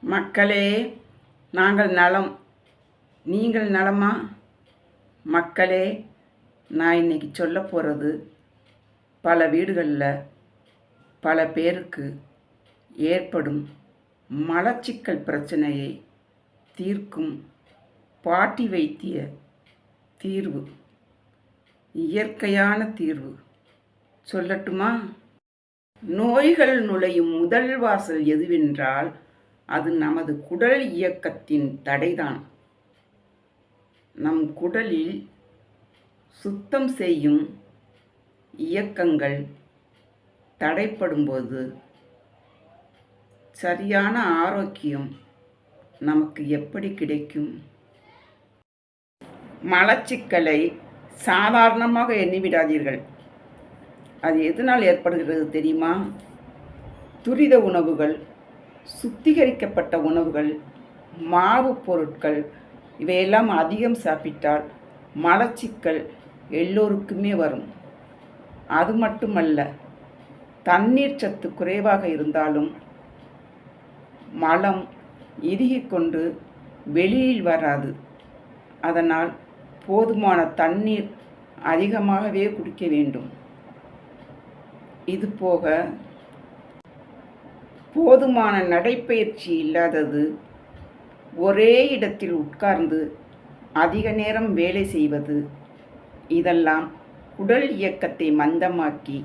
மக்களே நாங்கள் நலம். நீங்கள் நலமா? மக்களே நான் இன்னைக்கு சொல்ல போகிறது பல வீடுகளில் பல பேருக்கு ஏற்படும் மலச்சிக்கல் பிரச்சனையை தீர்க்கும் பாட்டி வைத்திய தீர்வு. இயற்கையான தீர்வு. சொல்லட்டுமா? நோய்கள் நுழையும் முதல் வாசல் எதுவென்றால் அது நமது குடல் இயக்கத்தின் தடைதான். நம் குடலில் சுத்தம் செய்யும் இயக்கங்கள் தடைப்படும்போது சரியான ஆரோக்கியம் நமக்கு எப்படி கிடைக்கும்? மலச்சிக்கலை சாதாரணமாக எண்ணிவிடாதீர்கள். அது எதனால் ஏற்படுகிறது தெரியுமா? துரித உணவுகள் சுத்திகரிக்கப்பட்ட உணவுகள் மாவு பொருட்கள் இவையெல்லாம் அதிகம் சாப்பிட்டால் மலச்சிக்கல் எல்லோருக்குமே வரும். அது மட்டுமல்ல தண்ணீர் சத்து குறைவாக இருந்தாலும் மலம் இறுகிக் கொண்டு வெளியில் வராது. அதனால் போதுமான தண்ணீர் அதிகமாகவே குடிக்க வேண்டும். இது போக போதுமான நடைப்பயிற்சி இல்லாதது. ஒரே இடத்தில் உட்கார்ந்து அதிக நேரம் வேலை செய்வது. இதெல்லாம் உடல் இயக்கத்தை மந்தமாக்கி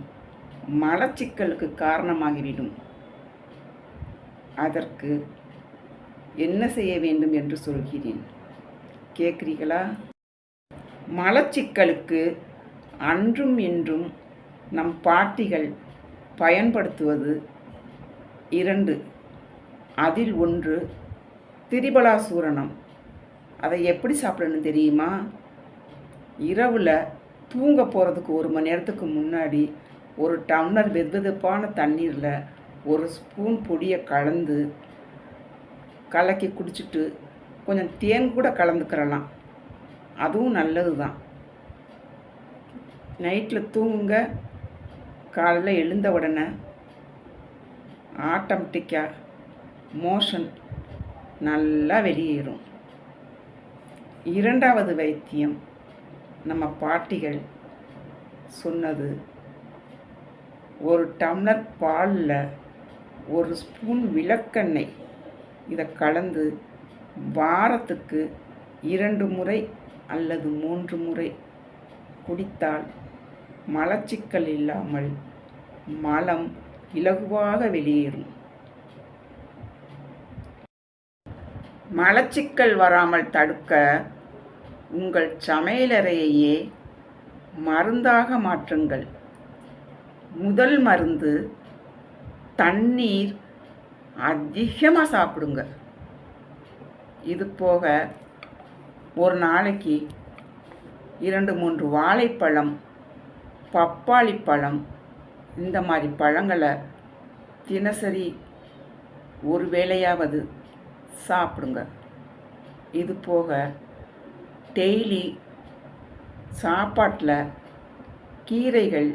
மலச்சிக்கலுக்கு காரணமாகிவிடும். அதற்கு என்ன செய்ய வேண்டும் என்று சொல்கிறேன். கேட்குறீங்களா மலச்சிக்கலுக்கு அன்றும் இன்றும் நம் பாட்டிகள் பயன்படுத்துவது இரண்டு. அதில் ஒன்று திரிபலாசூரணம். அதை எப்படி சாப்பிடணும் தெரியுமா? இரவில் தூங்க போகிறதுக்கு ஒரு மணி நேரத்துக்கு முன்னாடி ஒரு டம்ளர் வெதுவெதுப்பான தண்ணீரில் ஒரு ஸ்பூன் பொடியை கலந்து கலக்கி குடிச்சிட்டு கொஞ்சம் தேன் கூட கலந்துக்கிறலாம். அதுவும் நல்லது தான் நைட்டில் தூங்குங்க. காலையில் எழுந்த உடனே ஆட்டோமேட்டிக்காக மோஷன் நல்லா வெளியேறும். இரண்டாவது வைத்தியம் நம்ம பாட்டிகள் சொன்னது ஒரு டம்ளர் பாலில் ஒரு ஸ்பூன் விளக்கெண்ணெய் இதை கலந்து வாரத்துக்கு இரண்டு முறை அல்லது மூன்று முறை குடித்தால் மலச்சிக்கல் இல்லாமல் மலம் இலகுவாக வெளியேறும். மலச்சிக்கல் வராமல் தடுக்க உங்கள் சமையலறையையே மருந்தாக மாற்றுங்கள். முதல் மருந்து தண்ணீர் அதிகமாக சாப்பிடுங்க. இது போக ஒரு நாளைக்கு இரண்டு மூன்று வாழைப்பழம் பப்பாளி பழம் இந்த மாதிரி பழங்களை தினசரி ஒரு வேளையாவது சாப்பிடுங்க. இது போக டெய்லி சாப்பாட்டில் கீரைகள்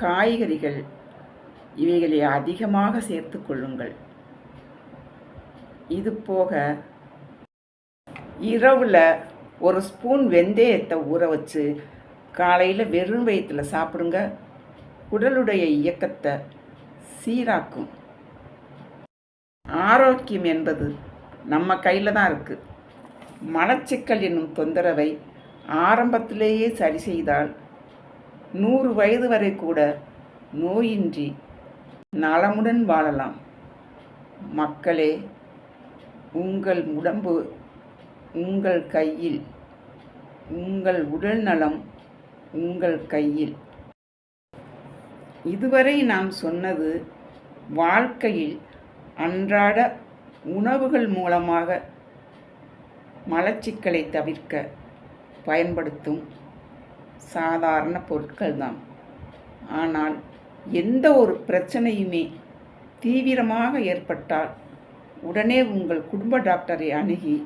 காய்கறிகள் இவைகளை அதிகமாக சேர்த்து கொள்ளுங்கள். இது போக இரவில் ஒரு ஸ்பூன் வெந்தயத்தை ஊற வச்சு காலையில் வெறும் வயிற்றில் சாப்பிடுங்க. உடலுடைய இயக்கத்தை சீராக்கும். ஆரோக்கியம் என்பது நம்ம கையில் தான் இருக்குது மலச்சிக்கல் என்னும் தொந்தரவை ஆரம்பத்திலேயே சரி செய்தால் நூறு வயது வரை கூட நோயின்றி நலமுடன் வாழலாம். மக்களே உங்கள் உடம்பு உங்கள் கையில் உங்கள் உடல் நலம் உங்கள் கையில். இதுவரை நாம் சொன்னது வாழ்க்கையில் அன்றாட உணவுகள் மூலமாக மலச்சிக்கலை தவிர்க்க பயன்படுத்தும் சாதாரண பொருட்கள் தான் ஆனால் எந்த ஒரு பிரச்சனையுமே தீவிரமாக ஏற்பட்டால் உடனே உங்கள் குடும்ப டாக்டரை அணுகி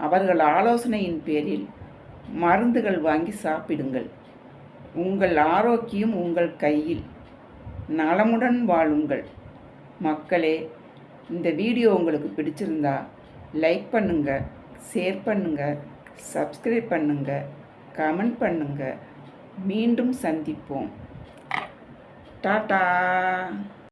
அவர்கள் ஆலோசனையின் பேரில் மருந்துகள் வாங்கி சாப்பிடுங்கள். உங்கள் ஆரோக்கியம் உங்கள் கையில். நலமுடன் வாழுங்கள். மக்களே இந்த வீடியோ உங்களுக்கு பிடிச்சிருந்தா லைக் பண்ணுங்கள் ஷேர் பண்ணுங்கள் சப்ஸ்கிரைப் பண்ணுங்கள் கமெண்ட் பண்ணுங்கள் மீண்டும் சந்திப்போம். டாடா!